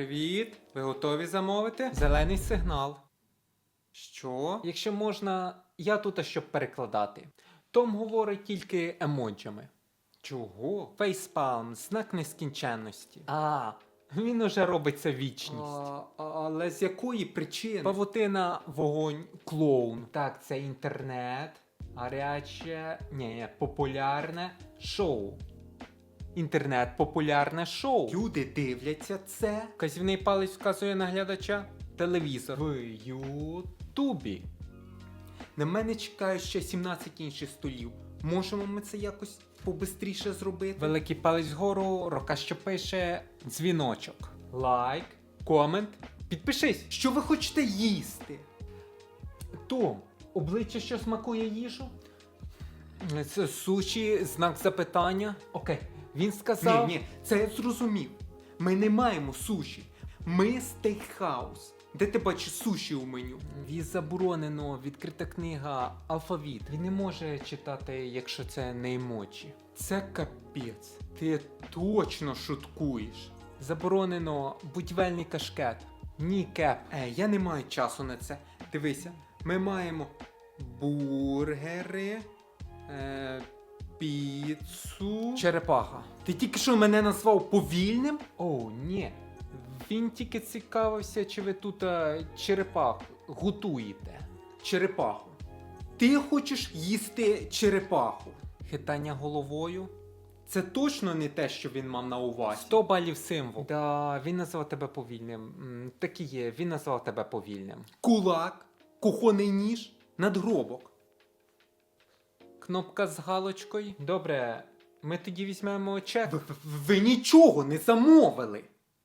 Привіт! Ви готові замовити? Зелений сигнал. Що? Якщо можна, я тут щоб перекладати. Том говорить тільки емоджами. Чого? Фейспалм, знак нескінченності. А, він уже робиться вічність. А, але з якої причини? Павутина, вогонь, клоун. Так, це інтернет, гаряче, ні, ні, популярне шоу. Інтернет популярне шоу. Люди дивляться це. Казівний палець вказує на глядача. Телевізор. В Ютубі. На мене чекають ще 17 інших столів. Можемо ми це якось побистріше зробити? Великий палець вгору, рука, що пише дзвіночок. Лайк, комент. Підпишись. Що ви хочете їсти? Том, обличчя, що смакує їжу? Це суші, знак запитання. Окей. Він сказав. Ні, ні, це я зрозумів. Ми не маємо суші. Ми стейкхаус. Де ти бачиш суші у меню? Віз заборонено, відкрита книга, алфавіт. Він не може читати, якщо це не емоджі. Це капець. Ти точно шуткуєш. Заборонено будівельний кашкет. Ні, кеп. Е, я не маю часу на це. Дивися, ми маємо бургери. Е, піцу. Черепаха. Ти тільки що мене назвав повільним? О, ні. Він тільки цікавився, чи ви тут а, черепаху готуєте. Черепаху. Ти хочеш їсти черепаху? Хитання головою. Це точно не те, що він мав на увазі. 100 балів символ. Да, він назвав тебе повільним. М, Так і є, він назвав тебе повільним. Кулак, кухонний ніж, надгробок. Кнопка з галочкою. Добре, ми тоді візьмемо чек. Ви, ви нічого не замовили.